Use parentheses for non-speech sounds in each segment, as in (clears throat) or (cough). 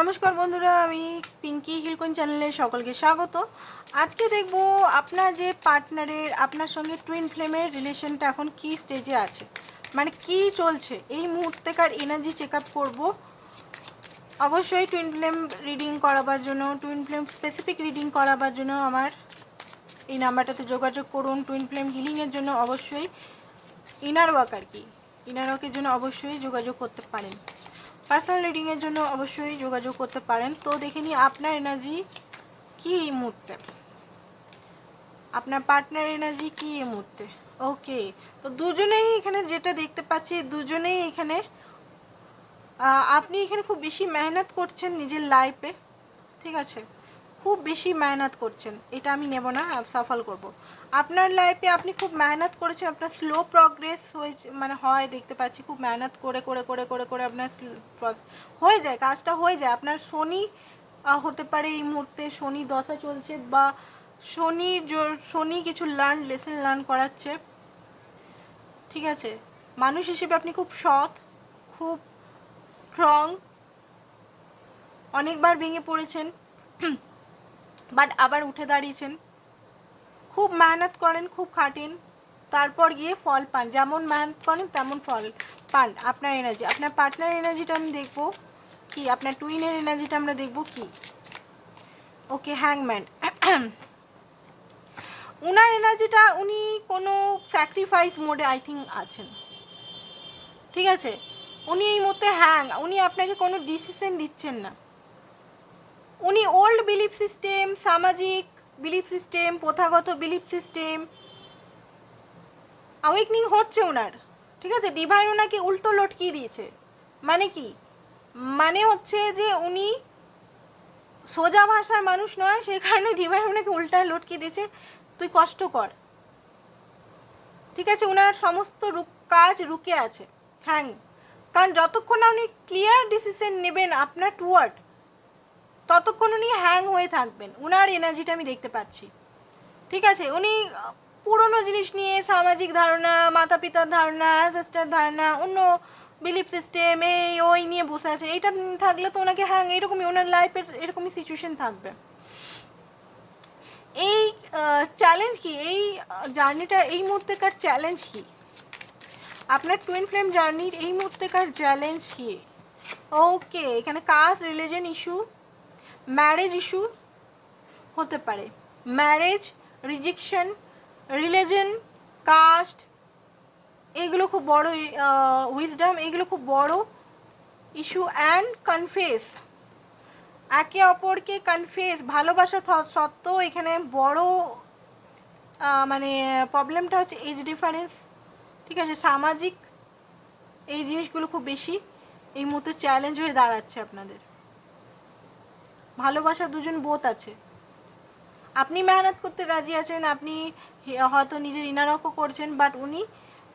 নমস্কার বন্ধুরা, আমি পিঙ্কি হিলকন চ্যানেলে সকলকে স্বাগত। আজকে দেখব আপনার যে পার্টনারের, আপনার সঙ্গে টুইন ফ্লেমের রিলেশনটা এখন কি স্টেজে আছে? মানে কি চলছে? এই মুহূর্তেকার এনার্জি চেক আপ করব? অবশ্যই টুইন ফ্লেম রিডিং করাবার জন্য টুইন ফ্লেম স্পেসিফিক রিডিং করাবার জন্য আমার এই নাম্বারটাতে যোগাযোগ করুন। টুইন ফ্লেম হিলিংয়ের জন্য অবশ্যই ইনার ওয়ার্ক আর কি। ইনার ওয়াকের জন্য অবশ্যই যোগাযোগ করতে পারেন। পার্সোনাল রিডিংয়ের জন্য অবশ্যই যোগাযোগ করতে পারেন। তো দেখে নিই আপনার এনার্জি কি এই মুহূর্তে? আপনার পার্টনার এনার্জি কি এই মুহূর্তে? ওকে তো দুজনেই এখানে যেটা দেখতে পাচ্ছি, দুজনেই এখানে আপনি এখানে খুব বেশি মেহনত করছেন নিজের লাইফে ঠিক আছে? খুব বেশি মেহনত করছেন, এটা আমি নেব না সফল করব। আপনার লাইফে আপনি খুব মেহনত করেছেন, আপনার স্লো প্রগ্রেস হয়েছে মানে হয়, দেখতে পাচ্ছি, খুব মেহনত করে করে করে করে করে আপনার হয়ে যায়, কাজটা হয়ে যায়। আপনার শনি হতে পারে এই মুহূর্তে শনি দশা চলছে বা শনি শনি কিছু লার্ন লেসন লার্ন করাচ্ছে। ঠিক আছে? মানুষ হিসেবে আপনি খুব সৎ, খুব স্ট্রং অনেকবার ভেঙে পড়েছেন (clears throat) বাট আবার উঠে দাঁড়িয়েছেন। খুব মেহনত করেন, খুব খাটেন, তারপর গিয়ে ফল পান। যেমন মেহনত করেন, তেমন ফল পান। আপনার এনার্জি আপনার পার্টনার এনার্জিটা আমি দেখব কি? আপনার টুইনের এনার্জিটা আমরা দেখব কি? ওকে হ্যাংম্যান (clears throat) উনার এনার্জিটা উনি কোনো স্যাক্রিফাইস মোডে আই থিঙ্ক আছেন। ঠিক আছে? উনি এই মুহূর্তে হ্যাং উনি আপনাকে কোনো ডিসিশন দিচ্ছেন না। উনি ওল্ড বিলিফ সিস্টেম সামাজিক বিলিফ সিস্টেম প্রথাগত বিলিফ সিস্টেম অ্যাওয়েকনিং হচ্ছে ওনার, ঠিক আছে? ডিভাইন ওনাকে উল্টো লটকিয়ে দিয়েছে। মানে কি? মানে হচ্ছে যে উনি সোজা ভাষার মানুষ নয়, সেই কারণে ডিভাইন ওনাকে উল্টায় লটকিয়ে দিয়েছে। তুই কষ্ট কর। ঠিক আছে? ওনার সমস্ত কাজ রুকে আছে। হ্যাং কারণ যতক্ষণ না উনি ক্লিয়ার ডিসিশন নেবেন আপনার টুয়ার্ড ততক্ষণ উনি হ্যাং হয়ে থাকবেন। উনার এনার্জিটা আমি দেখতে পাচ্ছি। ঠিক আছে? উনি পুরনো জিনিস নিয়ে সামাজিক ধারণা মাতা পিতার ধারণা সিস্টার ধারণা, অন্য বিলিফ সিস্টেম এই, ওই নিয়ে বসে আছে। নিয়ে থাকলে তো ওনাকে হ্যাং এরকমই ওনার লাইফের এরকমই সিচুয়েশন থাকবে। এই চ্যালেঞ্জ কি? এই জার্নিটা এই মুহূর্তেকার চ্যালেঞ্জ কি? আপনার টুইন ফ্লেম জার্নির এই মুহূর্তেকার চ্যালেঞ্জ কি? ওকে এখানে caste religion issue marriage issue হতে পারে। ম্যারেজ রিজেকশন রিলিজন কাস্ট এগুলো খুব বড় উইজডম এগুলো খুব বড় ইস্যু অ্যান্ড কনফেস একে অপরকে কনফেস ভালোবাসা সত্ত্বেও এখানে বড় মানে প্রবলেমটা হচ্ছে এজ ডিফারেন্স ঠিক আছে, সামাজিক এই জিনিসগুলো খুব বেশি এই মুহূর্তে চ্যালেঞ্জ হয়ে দাঁড়াচ্ছে আপনাদের। ভালোবাসা দুজন বোধ আছে। আপনি মেহনত করতে রাজি আছেন, আপনি হয়তো নিজের ইনারকও করছেন বাট উনি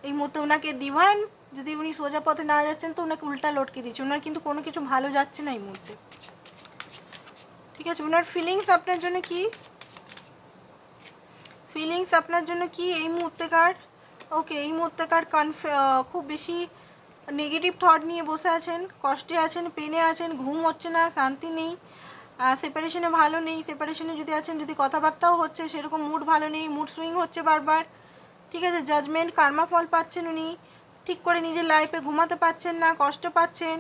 এই মুহূর্তে ওনাকে ডিভাইন যদি উনি সোজা পথে না যাচ্ছেন, তো ওনাকে উল্টা লটকে দিচ্ছে। ওনার কিন্তু কোনো কিছু ভালো যাচ্ছে না এই মুহূর্তে। ঠিক আছে ওনার ফিলিংস আপনার জন্য কি? ফিলিংস আপনার জন্য কি? এই মুহূর্তেকার ওকে এই মুহূর্তেকার কনফ খুব বেশি নেগেটিভ থট নিয়ে বসে আছেন, কষ্টে আছেন পেনে আছেন, ঘুম হচ্ছে না, শান্তি নেই। সেপারেশনে ভালো নেই সেপারেশনে যদি আছেন, যদি কথাবার্তাও হচ্ছে, সেরকম মুড ভালো নেই মুড সুইং হচ্ছে বারবার, ঠিক আছে? জাজমেন্ট কার্মা ফল পাচ্ছেন উনি, ঠিক করে নিজের লাইফে ঘুমাতে পাচ্ছেন না, কষ্ট পাচ্ছেন,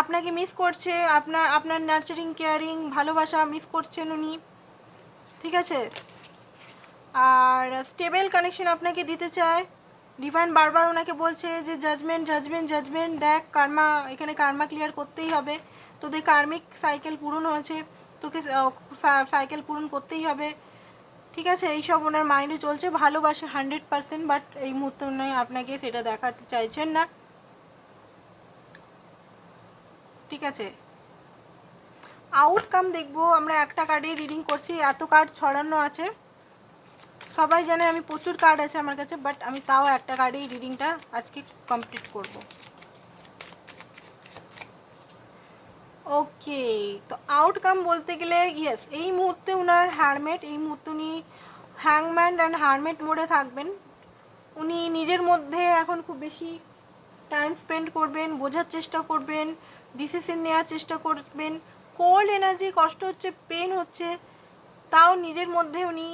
আপনাকে মিস করছে, আপনার আপনার নার্চারিং কেয়ারিং ভালোবাসা মিস করছেন উনি, ঠিক আছে? আর স্টেবল কানেকশন আপনাকে দিতে চায়। ডিভাইন বারবার ওনাকে বলছে যে জাজমেন্ট জাজমেন্ট জাজমেন্ট দেখ কার্মা এখানে কার্মা ক্লিয়ার করতেই হবে। তোদের কার্মিক সাইকেল পূরণ হয়েছে, তোকে সাইকেল পূরণ করতেই হবে। ঠিক আছে? এইসব ওনার মাইন্ডে চলছে, ভালোবাসে হান্ড্রেড পার্সেন্ট বাট এই মুহূর্তে উনি আপনাকে সেটা দেখাতে চাইছেন না। ঠিক আছে? আউটকাম দেখব, আমরা একটা কার্ডে রিডিং করছি, এত কার্ড ছড়ানো আছে। সবাই জানে আমি প্রচুর কার্ড আছে আমার কাছে বাট আমি তাও একটা কার্ডেই রিডিংটা আজকে কমপ্লিট করব। ওকে তো আউটকাম বলতে গেলে ইয়েস এই মুহূর্তে উনার হারমেট এই মুহূর্তে উনি হ্যাংম্যান অ্যান্ড হারমেট মোডে থাকবেন। উনি নিজের মধ্যে এখন খুব বেশি টাইম স্পেন্ড করবেন, বোঝার চেষ্টা করবেন ডিসিশন নেওয়ার চেষ্টা করবেন। কোল্ড এনার্জি কষ্ট হচ্ছে পেন হচ্ছে, তাও নিজের মধ্যে উনি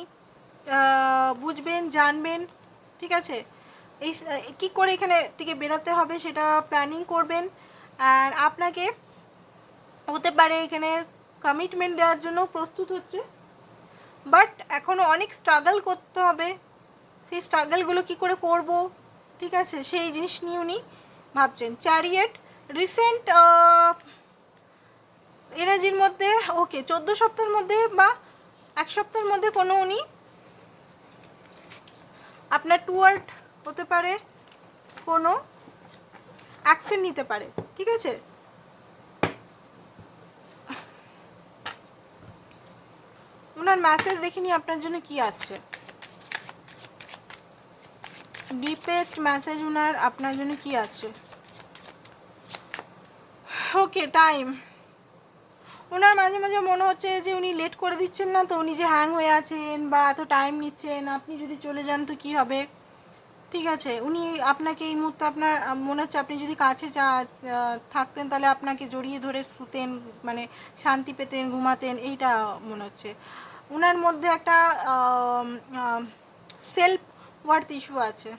বুঝবেন, জানবেন, ঠিক আছে? এই, কী করে এখানে থেকে বেরোতে হবে সেটা প্ল্যানিং করবেন। আর আপনাকে হতে পারে এখানে কমিটমেন্ট দেওয়ার জন্য প্রস্তুত হচ্ছে। বাট এখনও অনেক স্ট্রাগল করতে হবে। সেই স্ট্রাগলগুলো কি করে করব? ঠিক আছে, সেই জিনিস নিয়ে উনি ভাবছেন। চ্যারিয়েট রিসেন্ট এনার্জির মধ্যে ওকে চোদ্দ সপ্তাহের মধ্যে বা এক সপ্তাহের মধ্যে কোনো উনি আপনার টুয়ার্ড হতে পারে, কোনো অ্যাকশন নিতে পারে। ঠিক আছে? ওনার মেসেজ দেখিনি আপনার জন্য কি আসছে? ডিপেস্ট মেসেজ ওনার আপনার জন্য কি আসছে? ওকে টাইম ওনার মাঝে মাঝে মনে হচ্ছে যে উনি লেট করে দিচ্ছেন না, তো উনি যে হ্যাং হয়ে আছেন বা এত টাইম নিচ্ছেন, আপনি যদি চলে যান তো কি হবে? ঠিক আছে, উনি আপনাকে এই মুহূর্তে আপনার, মনে হচ্ছে আপনি যদি কাছে থাকতেন তাহলে আপনাকে জড়িয়ে ধরে শুতেন মানে শান্তি পেতেন, ঘুমাতেন, এইটা মনে হচ্ছে। ওনার মধ্যে একটা সেলফ ওয়ার্থ ইস্যু আছে।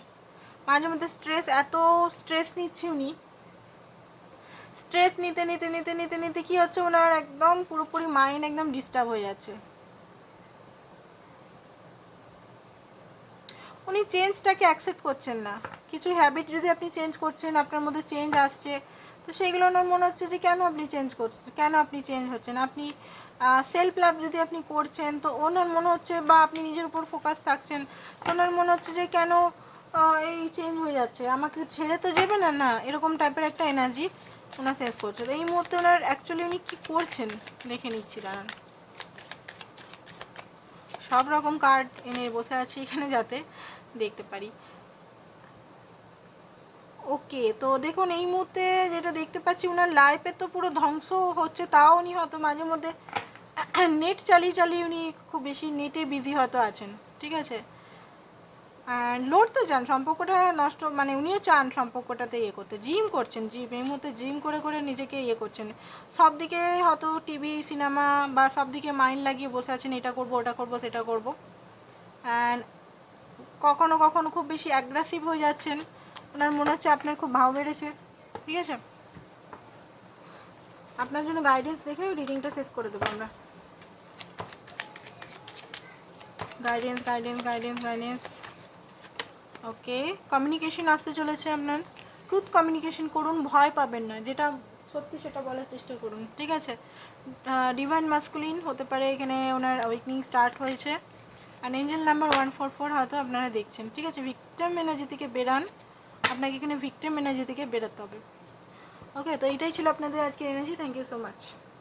মাঝে মধ্যে স্ট্রেস এত স্ট্রেস নিচ্ছে উনি। স্ট্রেস নিতে নিতে নিতে নিতে নিতে কি হচ্ছে ওনার একদম পুরোপুরি মাইন্ড একদম ডিস্টার্ব হয়ে যাচ্ছে। উনি চেঞ্জটাকে অ্যাকসেপ্ট করছেন না। কিছু হ্যাবিট যদি আপনি চেঞ্জ করছেন, আপনার মধ্যে চেঞ্জ আসছে, তো সেগুলো ওনার মনে হচ্ছে যে, কেন আপনি চেঞ্জ করছেন কেন আপনি চেঞ্জ হচ্ছেন? আপনি সেলফ লাভ যদি আপনি করছেন, তো ওনার মনে হচ্ছে বা আপনি নিজের উপর ফোকাস থাকছেন, তো ওনার মনে হচ্ছে যে কেন এই চেঞ্জ হয়ে যাচ্ছে? আমাকে ছেড়ে তো যাবে না না, এরকম টাইপের একটা এনার্জি ওনার সেন্স করছে। তো এই মুহূর্তে ওনার অ্যাকচুয়ালি উনি কী করছেন? দেখে নিচ্ছি, দাঁড়ান। সব রকম কার্ড এনে বসে আছি এখানে যাতে দেখতে পারি। ওকে তো দেখুন, এই মুহূর্তে যেটা দেখতে পাচ্ছি ওনার লাইফে তো পুরো ধ্বংস হচ্ছে, তাও উনি হয়তো মাঝে মধ্যে নেট চালিয়ে চালিয়ে উনি খুব বেশি নেটে বিজি হয়তো আছেন, ঠিক আছে? লড়তে চান সম্পর্কটা নষ্ট মানে উনিও চান সম্পর্কটাতে ইয়ে করতে। জিম করছেন জিম এই মুহূর্তে জিম করে করে নিজেকে ইয়ে করছেন। সব দিকে হয়তো টিভি সিনেমা বা সব দিকে মাইন্ড লাগিয়ে বসে আছেন, এটা করব, ওটা করব, সেটা করব। অ্যান্ড কখনো কখনো খুব বেশি অ্যাগ্রেসিভ হয়ে যাচ্ছেন। ওনার মনে হচ্ছে আপনার খুব ভাব বেড়েছে, ঠিক আছে? আপনার জন্য গাইডেন্স দেখে রিডিংটা শেষ করে দেবো আমরা। Guidance guidance guidance guidance okay communication আসতে চলেছে আপনার। ট্রুথ কমিউনিকেশন করুন, ভয় পাবেন না। যেটা সত্যি সেটা বলার চেষ্টা করুন। ঠিক আছে? ডিভাইন মাস্কুলিন হতে পারে এখানে ওনার অ্যাওয়েকনিং স্টার্ট হয়েছে। আর angel number one four four হয়তো আপনারা দেখছেন। ঠিক আছে? ভিক্টিম এনার্জি থেকে বেরান। আপনাকে এখানে ভিক্টিম এনার্জি থেকে বেরোতে হবে। ওকে তো এটাই ছিল আপনাদের আজকের energy thank you so much